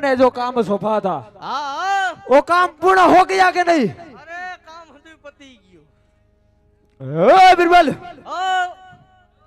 हमने जो काम सौंपा था हाँ। वो काम पूर्ण हो गया कि नहीं? अरे काम गयो बिरबल हाँ।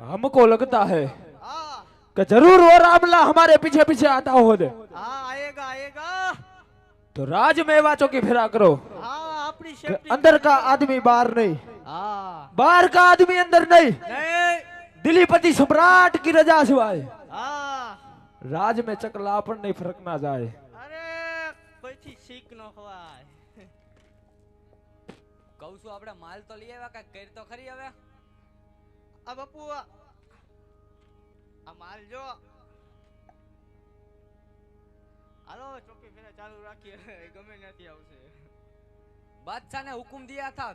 हमको लगता है हाँ। कि ज़रूर वो रामला हमारे पीछे पीछे आता हो दे। हाँ आएगा आएगा। तो राज में वाचो की फिरा करो हाँ अपनी अंदर का आदमी बाहर नहीं। हाँ। बाहर का आदमी अंदर नहीं। नहीं। दिलीपति सम्राट की रजा सिवाय। રાજ મેં ચકલા આપણને ફરક ના જાય. અરે પછી શીખ નો ખવાય. કહું છું આપણે માલ તો લઈ આવ્યા કાંઈક કરી તો ખરી હવે? આ બાપુ આ. માલ જો. હાલો ચોકી ફેરા ચાલુ રાખીએ. ગમે નથી આવશે. બાદશાહ ને હુકુમ દિયા થા.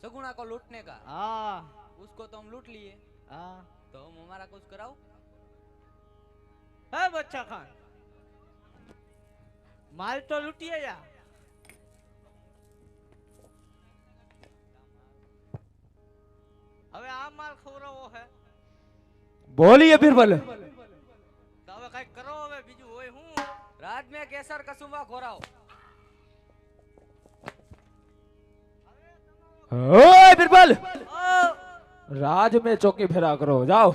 સગુણા કો લૂટને કા હા. ઉસકો તો હમ લૂટ લીએ. હા. તો હમ હમારા કુછ કરાઓ હે બચ્ચા ખાન માલ તો લૂટીએ યા હવે આ માલ ખવડાવવો હે બોલીએ બિરબલ તો હવે કઈક કરો હવે બીજું હોય હું राज में केसर कसुम्बा खोराओ ઓય બિરબલ ઓ રાજ में चौकी फेरा करो जाओ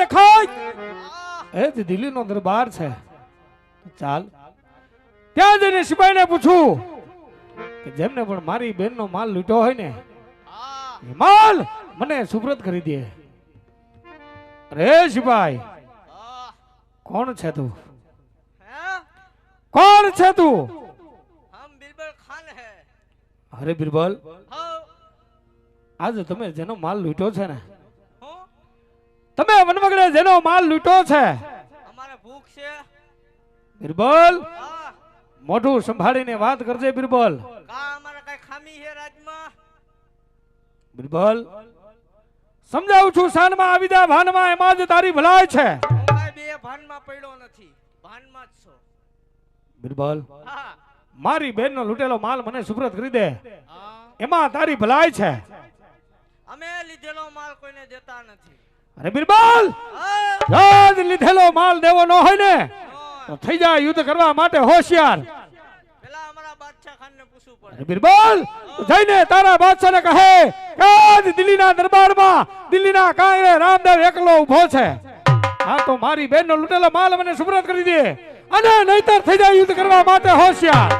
દેખાય? એ તે દિલ્હીનો દરબાર છે. ચાલ. ત્યાં જઈને સિપાહીને પૂછું કે જેમને પણ મારી બહેનનો માલ લૂંટો હોય ને માલ મને સુપ્રત કરી દે. અરે સિપાઈ કોણ છે તું? કોણ છે તું? હમ બિરબલ અરે બિરબલ આજે તમે જેનો માલ લૂંટ્યો છે ને તમે વનવગડે જેનો માલ લૂંટો છે? અમારે ભૂખ છે. બિરબલ? મોઢું સંભાળીને વાત કરજે બિરબલ. કા અમારે કઈ ખામી છે રાજમાં? બિરબલ સમજાવું છું શાનમાં આવી જા ભાનમાં એમાં જ તારી ભલાઈ છે. હું કાંઈ બે ભાનમાં પડ્યો નથી. ભાનમાં જ છો. બિરબલ હા. મારી બેનનો લૂંટેલો માલ મને સુપ્રત કરી દે. હા. એમાં તારી ભલાઈ છે. અમે લીધેલો માલ કોઈને દેતા નથી. અરે બિરબલ! યાદ લીધેલો માલ દેવો ન હોય ને તો થઈ જાય યુદ્ધ કરવા માટે હોશિયાર. પેલા અમારા બાદશાહ ખાન ને પૂછવું પડે. અરે બિરબલ! જઈને તારા બાદશાહને કહે આજ દિલ્હીના દરબારમાં દિલ્હીના કાંગરે રામદેવ એકલો ઊભો છે. હા તો મારી બેનનો લૂંટેલો માલ મને સુપ્રત કરી દે. અને નહીતર થઈ જાય યુદ્ધ કરવા માટે હોશિયાર.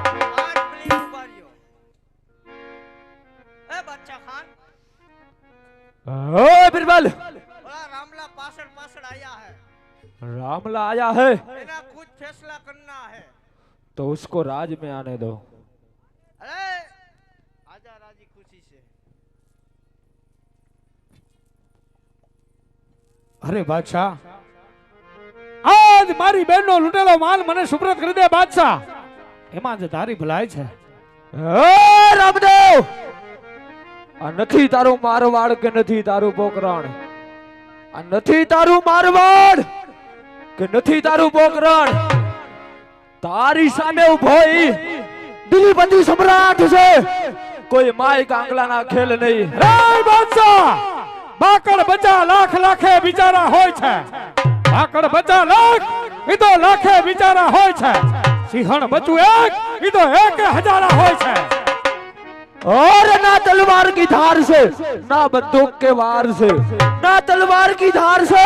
ઓ પેલી ઉભા રહ્યો એ બાદશાહ ખાન ओ बिरबल ઓલા રામલા પાછળ પાછળ આયા હે रामला आया है एना खुद फैसला करना है तो उसको राज में आने दो अरे आजा राजी खुशी से અરે બાદશાહ આજ મારી બેનનો લૂંટેલો માલ મને સુપ્રત કરી દે બાદશાહ એમાં જ તારી ભલાઈ છે રામદેવ આ નથી તારું મારવાડ કે નથી તારું પોકરણ આ નથી તારું મારવાડ કે નથી તારું પોકરણ તારી સામે ઊભો ઈ દિલીપતિ સમ્રાટ છે. કોઈ માય કાંગલાના ખેલ નહીં. રે બાદશાહ! બાકડ બચા લાખ લાખે બિચારા હોય છે. બાકડ બચા લાખ, ઈ લાખે બિચારા હોય છે. સિંહણ બચું એક, ઈ તો એક હજારા હોય છે. और ना तलवार की धार से ना बंदूक के वार से ना तलवार की धार से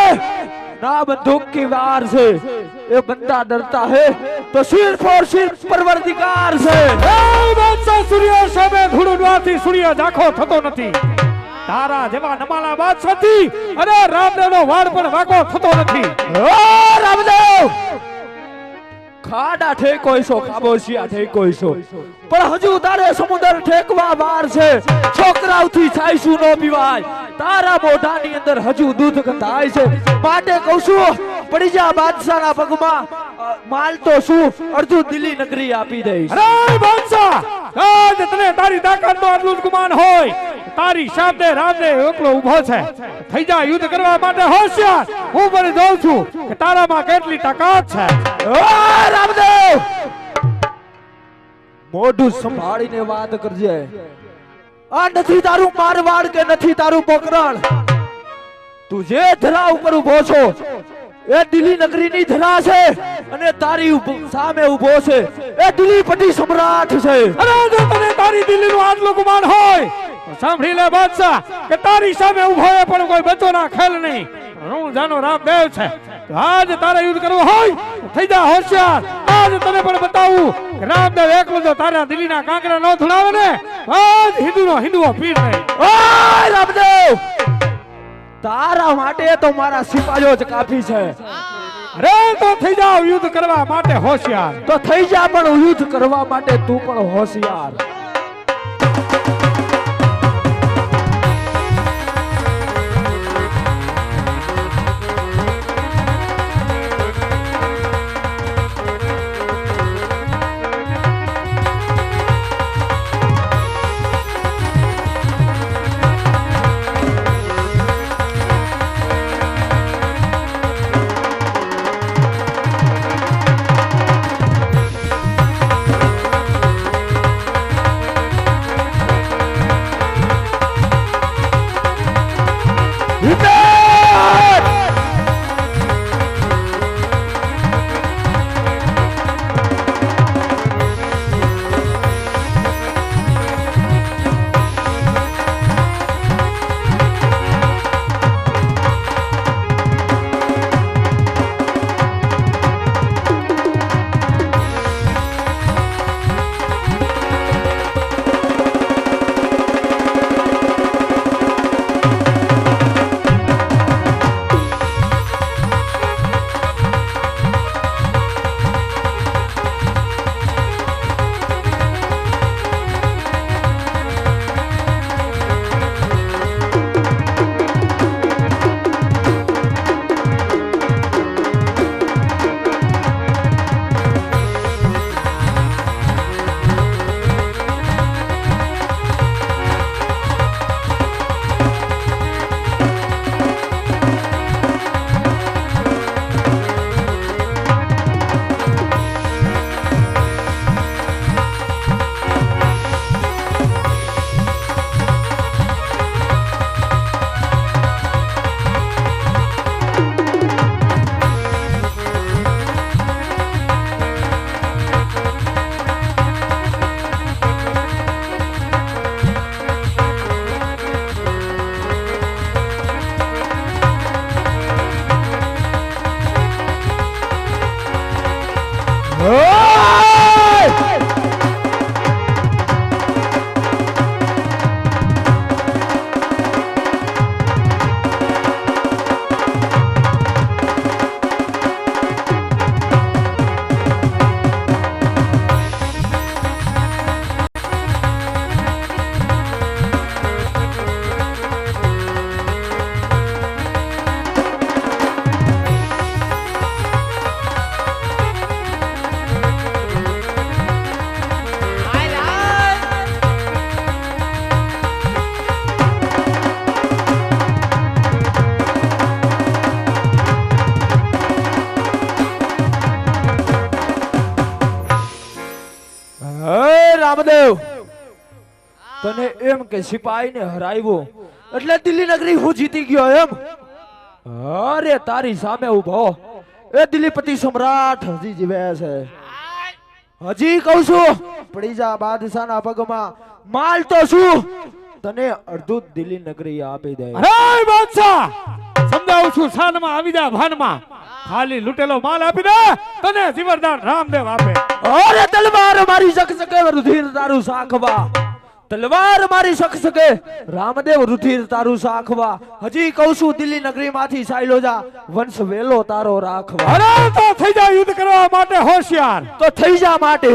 ना बंदूक की वार से ये बंदा डरता है तो सिर्फ और सिर्फ परवरदिगार से સૂર્ય સામે ધૂળવાથી સૂર્ય ઝાંખો થતો નથી તારા જેવા નમાલા બાદશાહથી અરે રામદેવનો વાળ પણ વાંકો થતો નથી ઓ રામદેવ ખાડા ખાબોશિયા ઠેકોઈશો. પણ હજુ તારે સમુદ્ર ઠેકવા વાર છે. છોકરાઓથી છાઈશું નો પીવાય? તારા મોઢાની અંદર હજુ દૂધ ગંધાય છે. માટે કહું છું પડી જા બાદશાહના પગમાં માલ તો શું? અડધું દિલ્હી નગરી આપી દઈશ. અરે બાદશાહ! તને તારી તાકાતનો આટલું જ ગુમાન હોય. તારી સાથે રાતે એકલો ઊભો છે. થઈ જા યુદ્ધ કરવા માટે હોશિયાર. હું પણ જોઉં છું કે તારામાં કેટલી તાકાત છે. ઓ રામદેવ! મોઢું સંભાળીને વાત કરજે. આ નથી તારું મારવાડ કે નથી તારું પોકરણ. તું જે ધરા ઉપર ઊભો છો એ દિલ્હી નગરીની ધરા છે અને તારી સામે ઊભો છે. એ દિલ્હી પતિ સમ્રાટ છે. અરે જો તને તારી દિલ્હીનું આટલું ગુમાન હોય સાંભળી લે બાદશાહ કે તારી સામે ઊભો એ પણ કોઈ બચોના ખેલ નહીં. હું જાનો રામદેવ છે. આજ તારે યુદ્ધ કરવું હોય થઈ જા હોશિયાર. આજ તને પણ બતાવું કે રામદેવ એકલો જો તારા દિલ્હીના કાંકરા ન ધુણાવે ને આજ હિન્દુનો હિન્દુઓ નહીં ઓય રામદેવ! તારા માટે તો મારા સિપાહીઓ જ કાફી છે. અરે તો થઈ જાવ યુદ્ધ કરવા માટે હોશિયાર. તો થઈ જા પણ યુદ્ધ કરવા માટે તું પણ હોશિયાર. તને એમ કે સિપાહીને હરાવ્યો. એટલે દિલ્હી નગરી હું જીતી ગયો એમ. અરે તારી સામે ઊભો એ દિલ્હીપતિ સમ્રાટ હજી જીવે છે. હજી કહું છું પડી જા બાદશાહના પગમાં. માલ તો શું? તને અડધું દિલ્હી નગરી આપી દે. અરે બાદશાહ! સમજાવું છું શાનમાં આવી જા ભાનમાં. ખાલી લૂટેલો માલ આપી દે તને જીવરદાર રામદેવ આપે. અરે તલવાર મારી શક શકે રુધિર તારું સાખવા. તલવાર મારી શક રામદેવ રુધિર તારું સાખવા. હજી કહું છું દિલ્હી નગરી માંથી સાયલો જા. વંશ વેલો તારો રાખવા. અરે તો થઈ જા યુદ્ધ કરવા માટે હોશિયાર. તો થઈ જા માટે.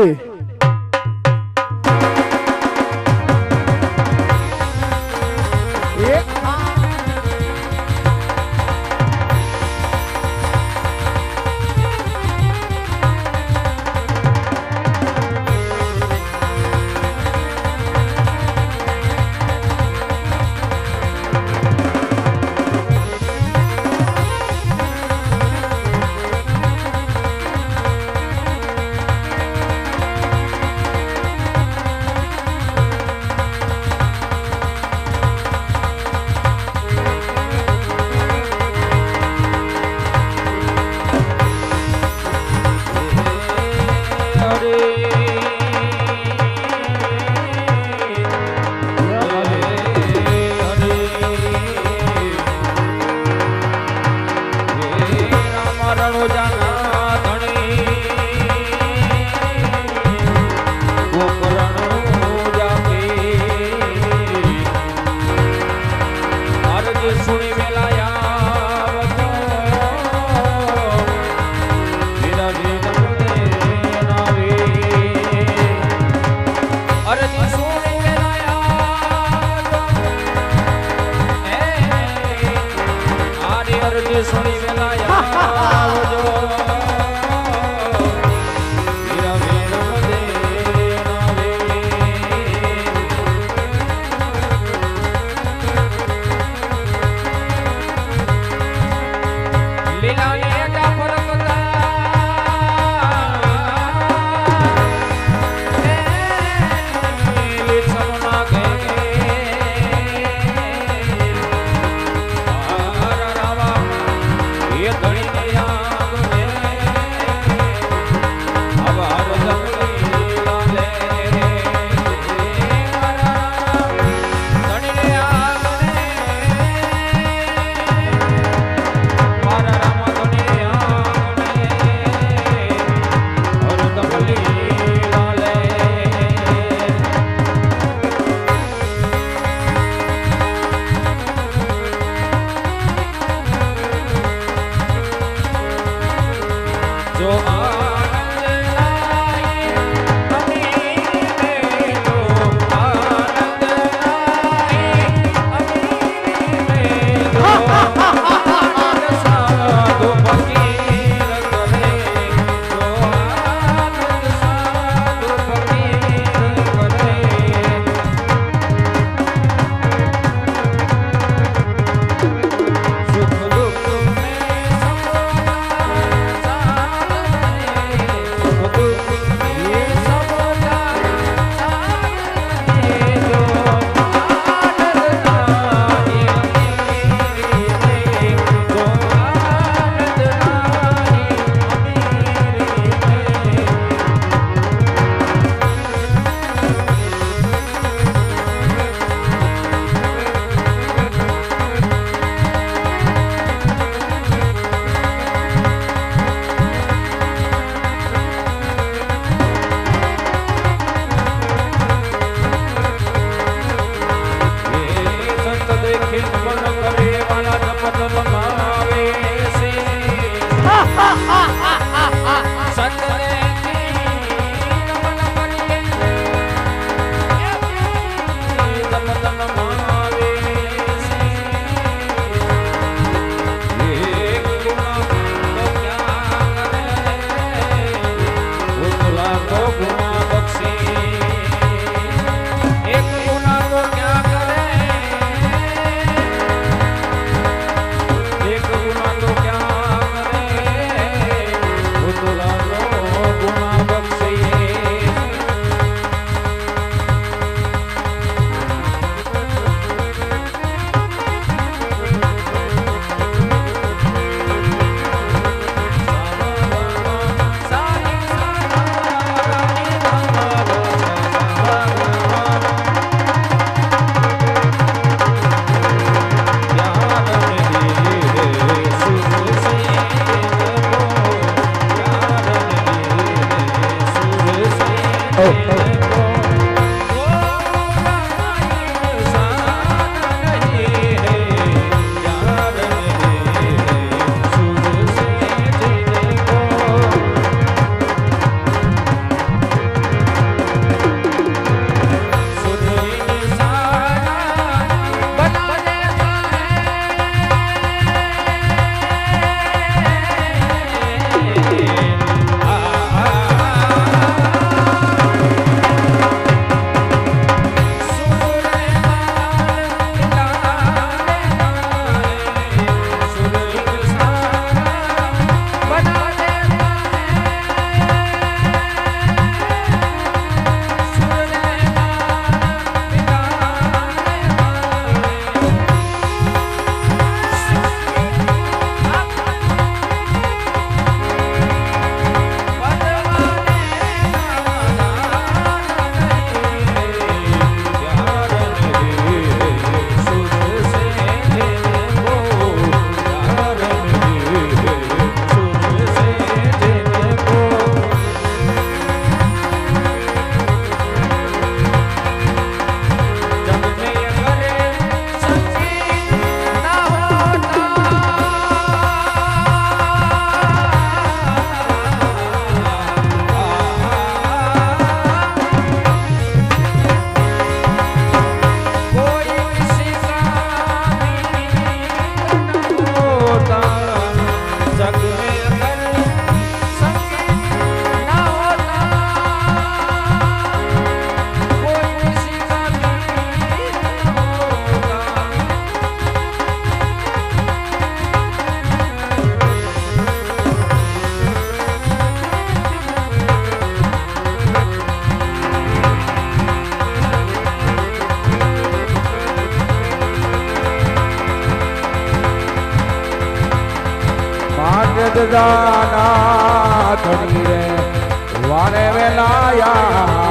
નાયા.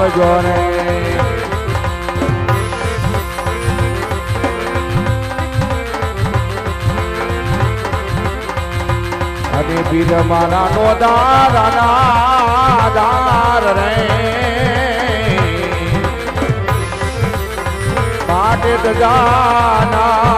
આવજો રે અરે બીર મારા નો દારા દાર રે. પાટે જાના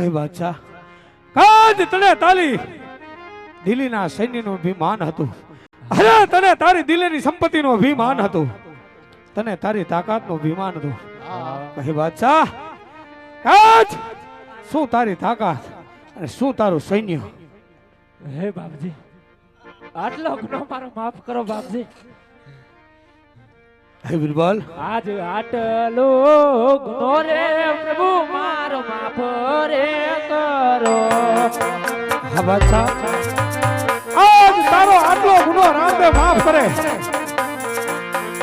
કહી બાદશાહ. કાજ તળે તાલી દિલ્હીના સૈન્યનું અભિમાન હતું. અરે તને તારી દિલ્હીની સંપત્તિનું અભિમાન હતું. તને તારી તાકાતનું અભિમાન હતું. કહી બાદશાહ, કાજ શું તારી તાકાત અને શું તારું સૈન્ય? હે બાપજી, આટલો ગુનો મારો માફ કરો બાપજી. હે આજ આટલો ગુનો રે પ્રભુ મારો માફ રે કરો. હા બાદશાહ આજ તારો આટલો ગુનો રામે માફ કરે.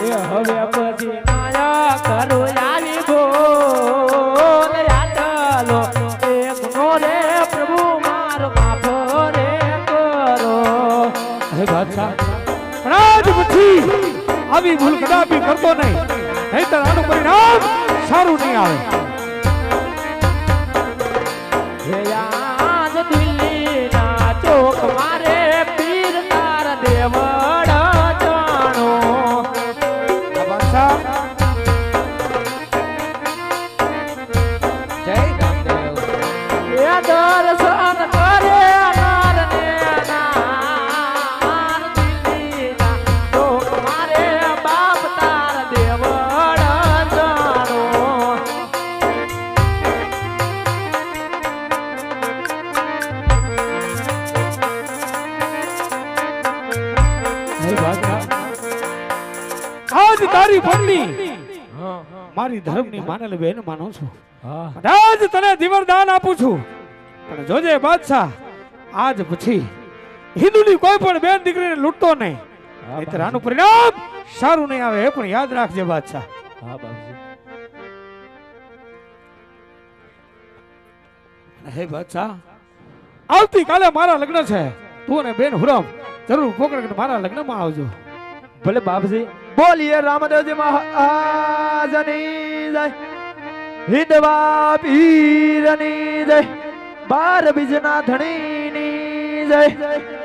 એ હવે પછી માયા કરો આવી બોલ આવી ભૂલ કદાપી કરતો નહીં. નહીતર આનું પરિણામ સારું નહીં આવે. આજ તારી પત્ની. મારી ધર્મની માનેલી બેન માનો છું. આજ તને દીવરદાન આપું છું. પણ જોજે બાદશાહ આજ પછી હિન્દુની કોઈ પણ બેન દીકરીને લૂંટતો નહીં. નહીતર આનું પરિણામ સારું નહીં આવે પણ યાદ રાખજે બાદશાહ. હા બાપજી. હે બાદશાહ આવતીકાલે મારા લગ્ન છે. તું અને બેન હુરમ. જરૂર પોકડ મારા લગ્નમાં આવજો. ભલે બાપજી, બોલીએ રામદેવજી મહારાજની જય. હિંદવા પીરની જય. બાર બીજના ધણીની જય જય.